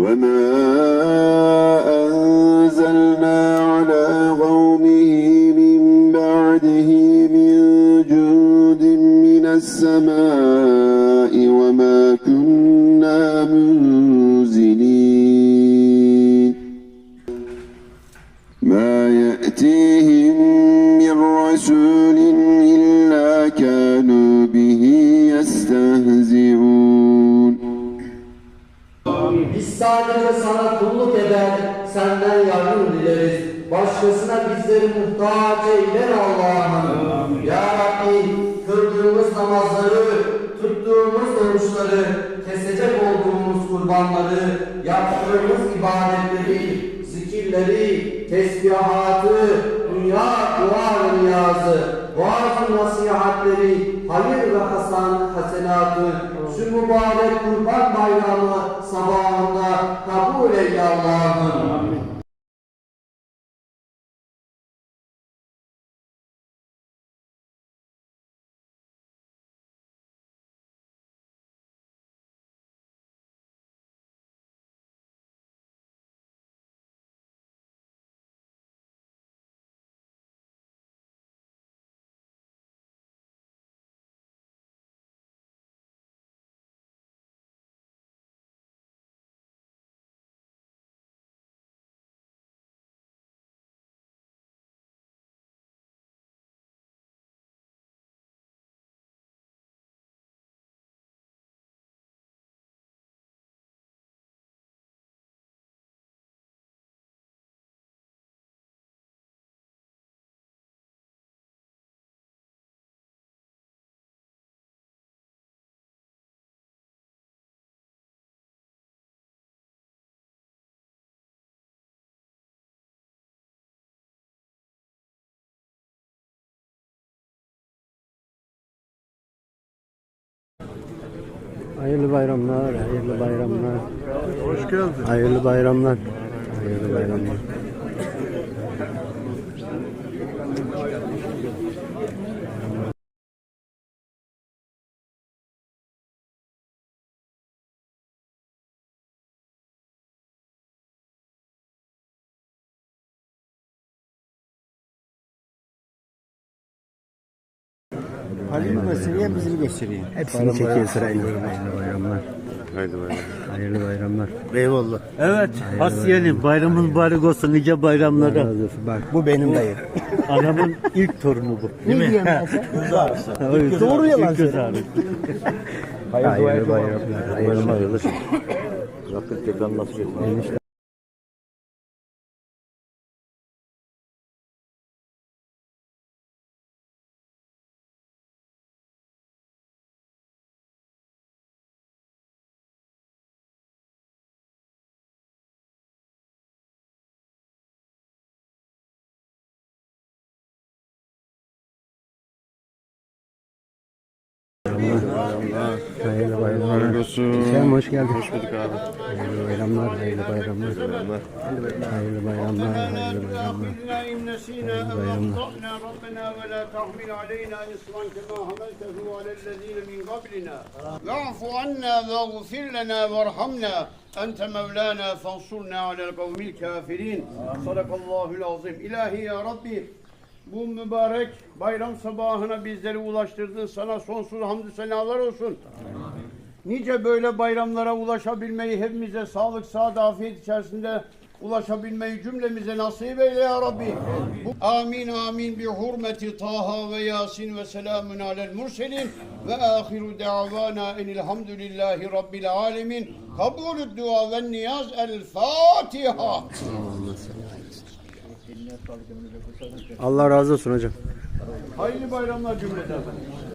وما أنزلنا على قومه من بعده من جند من السماء وما كنا منزلين ما يأتيهم من رسول sadece sana kulluk eder, senden yardım dileriz. Başkasına bizleri muhtaç eyleme Allah'ım. Ya Rabbi, kıldığımız namazları, tuttuğumuz oruçları, kesecek olduğumuz kurbanları, yaptığımız ibadetleri, zikirleri, tesbihatı, dünya dua ve niyazı, vaaz nasihatleri, hayır ve hasan, hasenatı, mübarek kurban bayramı sabahında kabul eyle Allah'ım. Hayırlı bayramlar, hayırlı bayramlar. Hoş geldin. Hayırlı bayramlar. Hayırlı bayramlar. Halil gösteriyor, bizim gösteriyor. Hepsini çekiyor sırayla. Hayırlı bayramlar. Haydi bayram. Hayırlı bayramlar. Eyvallah. Evet, Asiye'nin bayramın mübarek olsun nice bayramlara. Razı olsun. Bak Bu benim dayı. Anamın ilk torunu bu. Ne diyorsun ben sen? Evet, Doğru yalan göz söyle. ağrı. hayırlı bayramlar. Hayırlı bayramlar. Rabbim tekrar nasip etsin. Hayırlı bayramlar. Hayırlı olsun. Sen hoş geldin. Hoş bulduk abi. Hayırlı bayramlar, hayırlı bayramlar. Bayramlar. Hayırlı bayramlar, hayırlı bayramlar. إن نسينا أو أخطأنا ربنا ولا تحمل علينا إصرا كما حملته على الذين من قبلنا واعف عنا واغفر لنا وارحمنا أنت مولانا فانصرنا على القوم الكافرين صدق الله العظيم İlahi ya Rabbi bu mübarek bayram sabahına bizleri ulaştırdın. Sana sonsuz hamdü senalar olsun. Nice böyle bayramlara ulaşabilmeyi hepimize sağlık, saat, afiyet içerisinde ulaşabilmeyi cümlemize nasip eyle ya Rabbi. Bu- Amin amin bi hurmeti Taha ve Yasin ve selamun alel murselin ve ahiru davana enilhamdülillahi rabbil alemin. Kabulü dua ve niyaz el Fatiha. Allah razı olsun hocam. Hayırlı bayramlar cümleten.